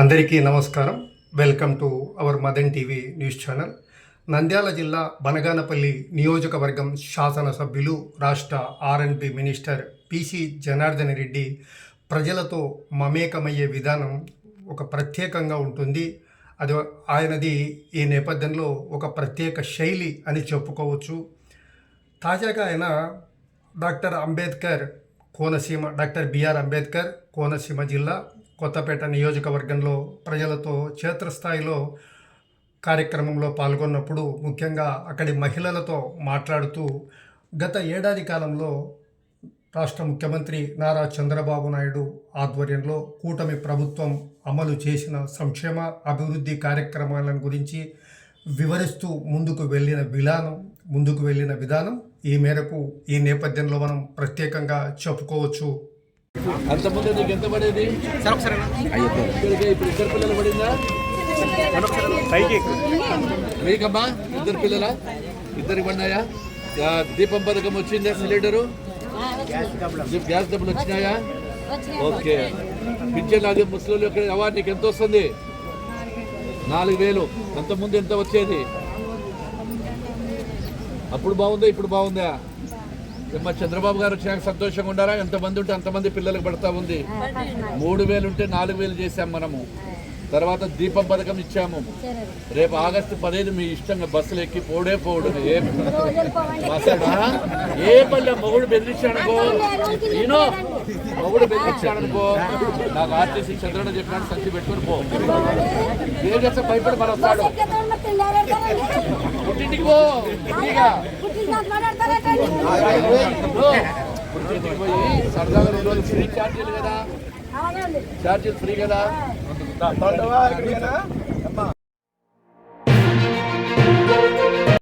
అందరికీ నమస్కారం. Welcome to our Madan TV news channel. Nandyal జిల్లా బనగానపల్లి నియోజకవర్గం శాసనసభ్యులు రాష్ట్ర ఆర్ఎండ్బి మినిస్టర్ పిసి జనార్దన్ రెడ్డి ప్రజలతో మమేకమయ్యే విధానం ఒక ప్రత్యేకంగా ఉంటుంది. అది ఆయనది ఈ నేపథ్యంలో ఒక ప్రత్యేక శైలి అని చెప్పుకోవచ్చు. తాజాగా ఆయన doctor Ambedkar Konaseema doctor BR Ambedkar Konaseema జిల్లా కొత్తపేట నియోజకవర్గంలో ప్రజలతో క్షేత్రస్థాయిలో కార్యక్రమంలో పాల్గొన్నప్పుడు ముఖ్యంగా అక్కడి మహిళలతో మాట్లాడుతూ గత ఏడాది కాలంలో రాష్ట్ర ముఖ్యమంత్రి నారా చంద్రబాబు నాయుడు ఆధ్వర్యంలో కూటమి ప్రభుత్వం అమలు చేసిన సంక్షేమ అభివృద్ధి కార్యక్రమాలను గురించి వివరిస్తూ ముందుకు వెళ్ళిన విధానం ముందుకు వెళ్ళిన విధానం ఈ మేరకు ఈ నేపథ్యంలో మనం ప్రత్యేకంగా చెప్పుకోవచ్చు. అంతకుముందు నీకు ఎంత పడేది? ఇక్కడికి ఇప్పుడు ఇద్దరు పిల్లలు పడిందా? మీకమ్మా ఇద్దరు పిల్లల? ఇద్దరికి పడినాయా? దీపం పథకం వచ్చిందా సిలిండరు? గ్యాస్ డబ్బులు వచ్చినాయా? ఓకే. పింఛన్ అది ముసలి ఇక్కడ అవా నీకు ఎంత వస్తుంది? నాలుగు వేలు. అంతకుముందు ఎంత వచ్చేది? అప్పుడు బాగుందా ఇప్పుడు బాగుందా? ఏమ్మా చంద్రబాబు గారు వచ్చినాక సంతోషంగా ఉండారా ఎంతమంది ఉంటే అంతమంది పిల్లలకు పడతా ఉంది. మూడు వేలు ఉంటే నాలుగు వేలు చేసాం మనము. తర్వాత దీపం పథకం ఇచ్చాము. రేపు ఆగస్టు పదిహేను మీ ఇష్టంగా బస్సులు ఎక్కి పోడే పోడు. ఏ ఏ పల్లె మొగుడు బెదిరించాడనుకో? నేను మొగుడు బెదిరించాడనుకో? నాకు ఆర్టీసీ చంద్రుడు చెప్పినాడు సంచి పెట్టుకుని పో. ఏ చేస్తే భయపడి మన వస్తాడు పుట్టింటికి పో. సరదాగా రెండు రోజులు ఫ్రీ ఛార్జీలు కదా ఛార్జీలు ఫ్రీ కదా?